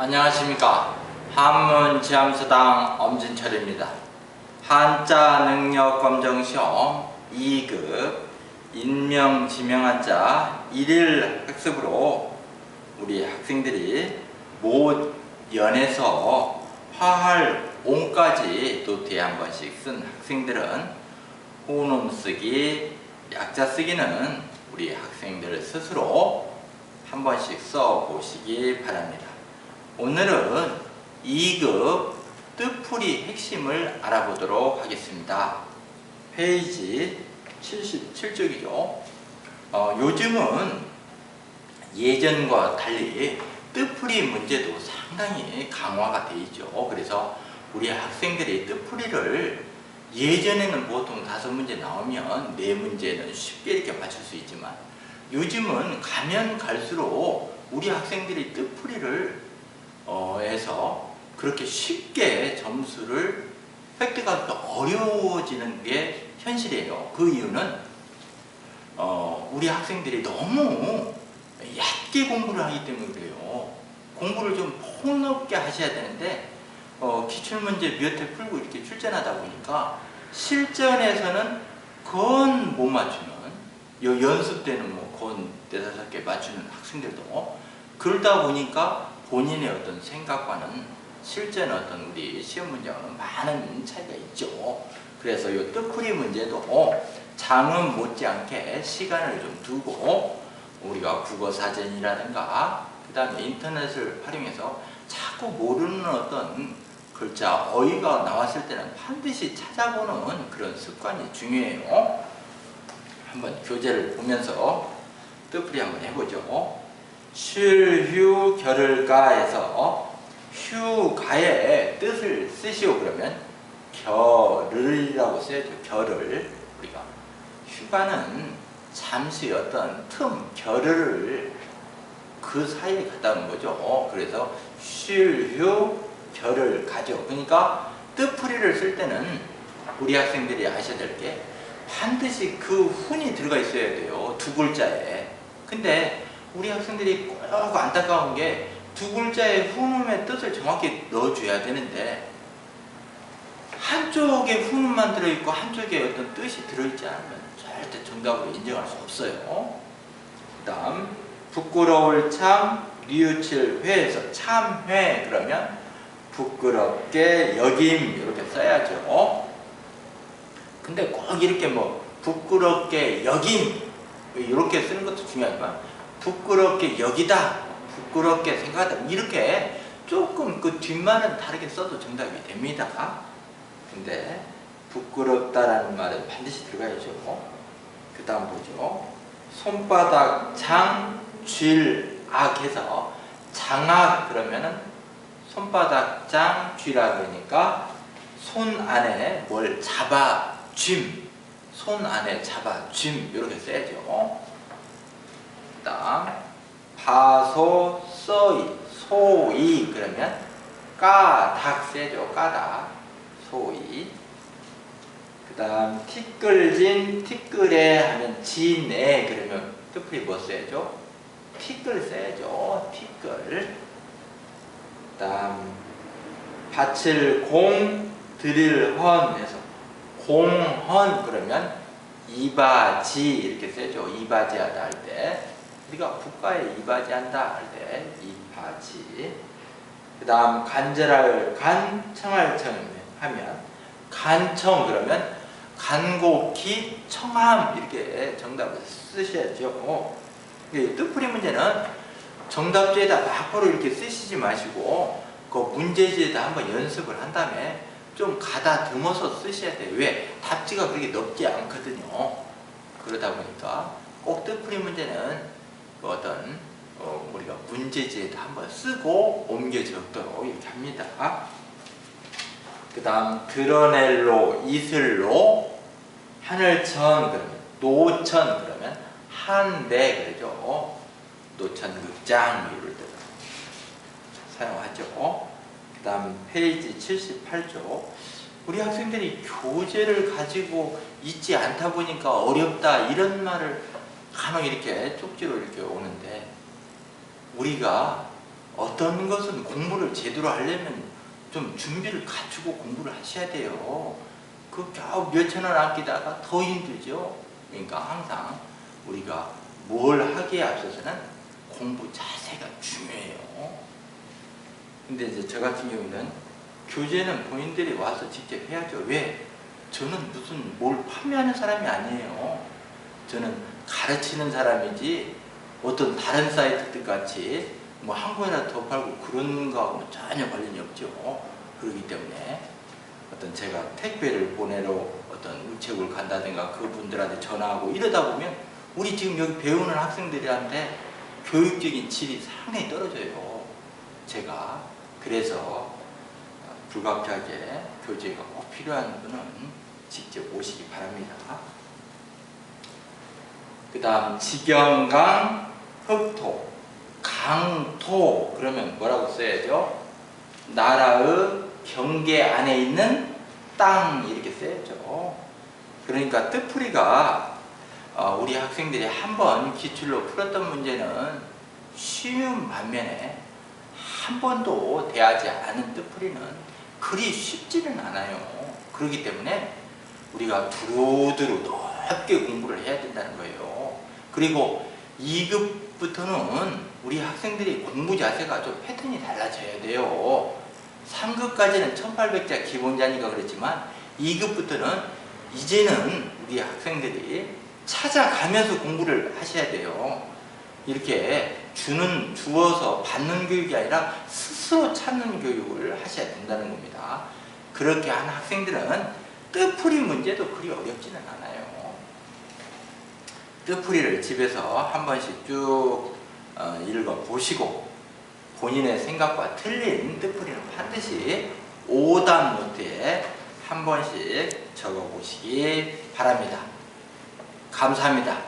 안녕하십니까 한문지함수당 엄진철입니다 한자 능력 검정 시험 2급 인명 지명 한자 1일 학습으로 우리 학생들이 못 연에서 화할 옹까지 노트에 한 번씩 쓴 학생들은 호놈 쓰기, 약자 쓰기는 우리 학생들 스스로 한 번씩 써보시기 바랍니다. 오늘은 2급 뜻풀이 핵심을 알아보도록 하겠습니다. 페이지 77쪽이죠. 어, 요즘은 예전과 달리 뜻풀이 문제도 상당히 강화가 되어 있죠. 그래서 우리 학생들이 뜻풀이를 예전에는 보통 다섯 문제 나오면 네 문제는 쉽게 이렇게 맞출 수 있지만 요즘은 가면 갈수록 우리 학생들이 뜻풀이를 어, 해서 그렇게 쉽게 점수를 획득하기 어려워지는 게 현실이에요. 그 이유는 어, 우리 학생들이 너무 얕게 공부를 하기 때문에 그래요. 공부를 좀 폭넓게 하셔야 되는데 어, 기출문제 몇 회 풀고 이렇게 출전하다 보니까 실전에서는 건 못 맞추는 요 연습 때는 뭐 건 네다섯 개 맞추는 학생들도 그러다 보니까 본인의 어떤 생각과는 실전 어떤 우리 시험 문제와는 많은 차이가 있죠. 그래서 이 뜻풀이 문제도 장은 못지않게 시간을 좀 두고 우리가 국어 사전이라든가 그 다음에 인터넷을 활용해서 자꾸 모르는 어떤 글자 어휘가 나왔을 때는 반드시 찾아보는 그런 습관이 중요해요. 한번 교재를 보면서 뜻풀이 한번 해보죠. 쉴휴 결을가에서 휴가의 뜻을 쓰시오 그러면 결을이라고 써야죠. 결을 우리가 휴가는 잠시 어떤 틈 결을 그 사이에 갔다 오는 거죠. 그래서 쉴휴 결을 가죠. 그러니까 뜻풀이를 쓸 때는 우리 학생들이 아셔야 될 게 반드시 그 훈이 들어가 있어야 돼요. 두 글자에. 근데 우리 학생들이 꼭 안타까운 게 두 글자의 훈음의 뜻을 정확히 넣어줘야 되는데 한쪽에 훈음만 들어있고 한쪽에 어떤 뜻이 들어있지 않으면 절대 정답으로 인정할 수 없어요. 그 다음 부끄러울 참 뉘우칠 회에서 참회 그러면 부끄럽게 여김 이렇게 써야죠. 근데 꼭 이렇게 뭐 부끄럽게 여김 이렇게 쓰는 것도 중요하지만 부끄럽게 여기다 부끄럽게 생각하다 이렇게 조금 그 뒷말은 다르게 써도 정답이 됩니다. 근데 부끄럽다라는 말은 반드시 들어가야죠. 그 다음 보죠. 손바닥 장, 쥘, 악 해서 장악 그러면은 손바닥 장, 쥐라 그러니까 손 안에 뭘 잡아 쥐m 손 안에 잡아 쥐m 이렇게 써야죠. 그 다음 파소 써이 소이. 그러면 까닭 써야죠. 까닭 소이. 그 다음 티끌진 티끌에 하면 진에. 그러면 뜻풀이 뭐 써야죠? 티끌 써야죠. 티끌. 그 다음 밭을 공 드릴 헌. 해서 공헌. 그러면 이바지. 이렇게 쓰죠. 이바지하다 할때 우리가 국가에 이바지한다 할 때 이바지 그 다음 간절할 간 청할 청 하면 간청 그러면 간곡히 청함 이렇게 정답을 쓰셔야죠. 뜻풀이 문제는 정답지에다 막바로 이렇게 쓰시지 마시고 그 문제지에다 한번 연습을 한 다음에 좀 가다듬어서 쓰셔야 돼요. 왜? 답지가 그렇게 넓지 않거든요. 그러다 보니까 꼭 뜻풀이 문제는 그 어떤 어 우리가 문제지에다 한번 쓰고 옮겨 적도록 이렇게 합니다. 그 다음 드러낼로 이슬로 하늘천 그러면 노천 그러면 한대 그러죠. 노천극장 이럴 때도 사용하죠. 그 다음 페이지 78조 우리 학생들이 교재를 가지고 있지 않다 보니까 어렵다 이런 말을 간혹 이렇게 쪽지로 이렇게 오는데 우리가 어떤 것은 공부를 제대로 하려면 좀 준비를 갖추고 공부를 하셔야 돼요. 그 겨우 몇천 원 아끼다가 더 힘들죠. 그러니까 항상 우리가 뭘 하기에 앞서서는 공부 자세가 중요해요. 근데 이제 저 같은 경우는 교재는 본인들이 와서 직접 해야죠. 왜? 저는 무슨 뭘 판매하는 사람이 아니에요. 저는 가르치는 사람이지 어떤 다른 사이트들 같이 뭐한 권이나 더 팔고 그런 거하고 전혀 관련이 없죠. 그렇기 때문에 어떤 제가 택배를 보내러 어떤 우체국을 간다든가 그분들한테 전화하고 이러다 보면 우리 지금 여기 배우는 학생들한테 교육적인 질이 상당히 떨어져요. 제가 그래서 불가피하게 교재가 꼭 필요한 분은 직접 오시기 바랍니다. 그 다음 지경강 흑토 강토 그러면 뭐라고 써야죠? 나라의 경계 안에 있는 땅 이렇게 써야죠. 그러니까 뜻풀이가 어, 우리 학생들이 한 번 기출로 풀었던 문제는 쉬운 반면에 한 번도 대하지 않은 뜻풀이는 그리 쉽지는 않아요. 그렇기 때문에 우리가 두루두루 높게 공부를 해야 된다는 거예요. 그리고 2급부터는 우리 학생들이 공부 자세가 좀 패턴이 달라져야 돼요. 3급까지는 1800자 기본자니까 그렇지만 2급부터는 이제는 우리 학생들이 찾아가면서 공부를 하셔야 돼요. 이렇게 주는 주어서 받는 교육이 아니라 스스로 찾는 교육을 하셔야 된다는 겁니다. 그렇게 한 학생들은 뜻풀이 문제도 그리 어렵지는 않아요. 뜻풀이를 집에서 한 번씩 쭉 어, 읽어 보시고 본인의 생각과 틀린 뜻풀이는 반드시 오답 노트에 한 번씩 적어 보시기 바랍니다. 감사합니다.